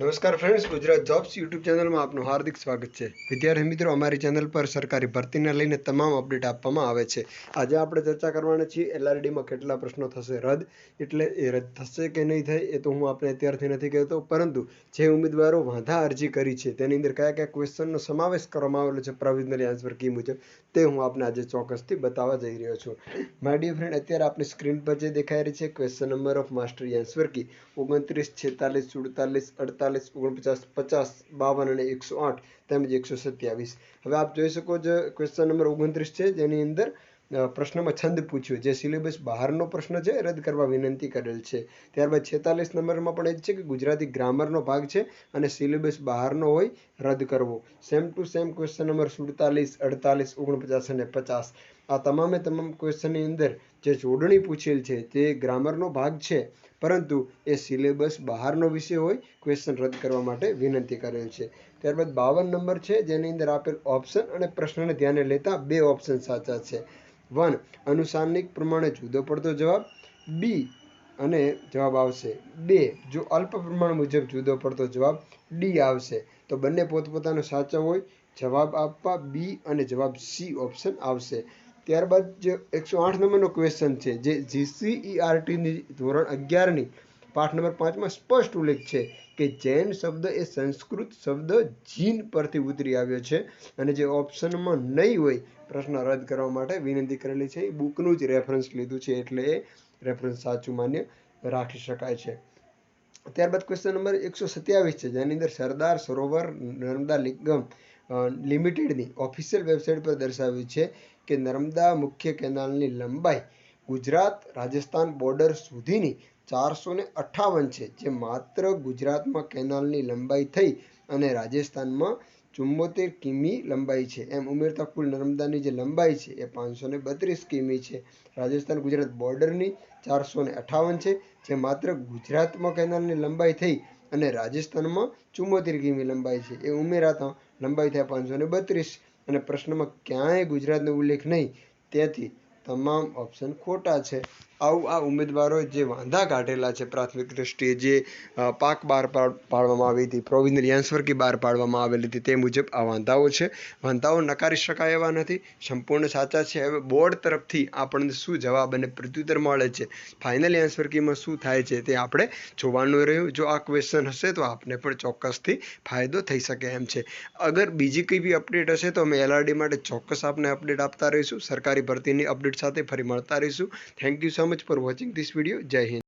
નમસ્કાર friends Gujarat jobs YouTube ચેનલમાં આપનું હાર્દિક સ્વાગત છે. વિદ્યાર્થી મિત્રો, અમારી ચેનલ પર સરકારી ભરતીને લઈને તમામ અપડેટ આપવામાં આવે છે. આજે આપણે ચર્ચા કરવાના છીએ એલઆરડીમાં કેટલા પ્રશ્નો થશે, રદ એટલે એ રદ થશે કે નહીં થાય એ તો હું આપણે અત્યારથી નથી કહેતો, પરંતુ જે ઉમેદવારો વાંધા અરજી કરી છે, તેની અંદર કયા કયા ક્વેશ્ચનનો સમાવેશ કરવામાં આવેલો છે પ્રોવિઝનલી આન્સર કી મુજબ, તે હું આપને આજે ચોક્કસથી બતાવવા જઈ રહ્યો છું. માય ડિયર ફ્રેન્ડ અત્યારે આપણી સ્ક્રીન પર જે દેખાઈ રહી છે question number of master answer key ઓગણત્રીસ, છેતાલીસ, સુડતાલીસ, અડતાલીસ ઓગણપચાસ, પચાસ, બાવન અને એકસો આઠ તેમજ એકસો સત્યાવીસ. હવે આપ જોઈ શકો છો ક્વેશ્ચન નંબર ઓગણત્રીસ છે, જેની અંદર પ્રશ્નમાં છંદ પૂછ્યો જે સિલેબસ બહારનો પ્રશ્ન છે, રદ કરવા વિનંતી કરેલ છે. ત્યારબાદ છેતાલીસ નંબરમાં પણ એ જ છે કે ગુજરાતી ગ્રામરનો ભાગ છે અને સિલેબસ બહારનો હોય, રદ કરવો. Same to same question number સુડતાલીસ, અડતાલીસ, ઓગણપચાસ અને પચાસ. આ તમામે તમામ ક્વેશ્ચનની અંદર જે જોડણી પૂછેલ છે તે ગ્રામરનો ભાગ છે. પરંતુ એ સિલેબસ બહારનો વિષય હોય ક્વેશ્ચન રદ કરવા માટે વિનંતી કરેલ છે. ત્યારબાદ બાવન નંબર છે, જેની અંદર આપેલ ઓપ્શન અને પ્રશ્નને ધ્યાને લેતા બે ઓપ્શન સાચા છે. વન અનુસાનિક પ્રમાણે જુદો પડતો જવાબ. બી અને જવાબ આવશે. બે, જો અલ્પ પ્રમાણ મુજબ જુદો પડતો જવાબ ડી આવશે, તો બંને પોતપોતાનો સાચો હોય. જવાબ આપવા બી અને જવાબ સી ઓપ્શન આવશે. ત્યારબાદ જે એકસો આઠ નંબરનો ક્વેશ્ચન છે, જે જીસીઈઆરટીની ધોરણ અગિયારની પાઠ નંબર પાંચમાં સ્પષ્ટ ઉલ્લેખ છે કે જૈન શબ્દ એ સંસ્કૃત શબ્દ જીન પરથી ઉતરી આવ્યો છે અને જે ઓપ્શનમાં નહીં હોય, પ્રશ્ન રદ કરવા માટે વિનંતી કરેલી છે. એ બુકનું જ રેફરન્સ લીધું છે એટલે એ રેફરન્સ સાચું માન્ય રાખી શકાય છે. ત્યારબાદ ક્વેશ્ચન નંબર એકસો સત્યાવીસ છે. જેની અંદર સરદાર સરોવર નર્મદા નિગમ લિમિટેડની ઓફિશિયલ વેબસાઇટ પર દર્શાવ્યું છે કે નર્મદા મુખ્ય કેનાલની લંબાઈ ગુજરાત રાજસ્થાન બોર્ડર સુધીની ચારસો ને અઠ્ઠાવન છે, જે માત્ર ગુજરાતમાં કેનાલની લંબાઈ થઈ અને રાજસ્થાનમાં ચુમ્મોતેર કિમી લંબાઈ છે. એમ ઉમેરતા કુલ નર્મદાની જે લંબાઈ છે એ પાંચસો ને બત્રીસ કિમી છે. રાજસ્થાન ગુજરાત બોર્ડરની ચારસો ને અઠ્ઠાવન છે, જે માત્ર ગુજરાતમાં કેનાલની લંબાઈ થઈ અને રાજસ્થાનમાં ચુમ્મોતેર કિમી લંબાઈ છે. એ ઉમેરાતા લંબાઈ થયા પાંચસો ને બત્રીસ. અને પ્રશ્નમાં ક્યાંય ગુજરાતનો ઉલ્લેખ નહીં. તેથી તમામ ઓપ્શન ખોટા છે. આવું આ ઉમેદવારોએ જે વાંધા કાઢેલા છે પ્રાથમિક દ્રષ્ટિએ જે પાક બહાર પાડવામાં આવી હતી પ્રોવિઝનલ આન્સર કી બહાર પાડવામાં આવેલી હતી તે મુજબ આ વાંધાઓ છે. વાંધાઓ નકારી શકાય એવા નથી. સંપૂર્ણ સાચા છે. હવે બોર્ડ તરફથી આપણને શું જવાબ અને પ્રત્યુત્તર મળે છે? ફાઇનલ આન્સર કીમાં શું થાય છે તે આપણે જોવાનું રહ્યું. જો આ ક્વેશ્ચન હશે તો આપને પણ ચોક્કસથી ફાયદો થઈ શકે એમ છે. અગર બીજી કંઈ બી અપડેટ હશે તો અમે એલઆરડી માટે ચોક્કસ આપને અપડેટ આપતા રહીશું. સરકારી ભરતીની અપડેટ સાથે ફરી મળતા રહીશું. Thank you so much much for watching this video. Jai Hind.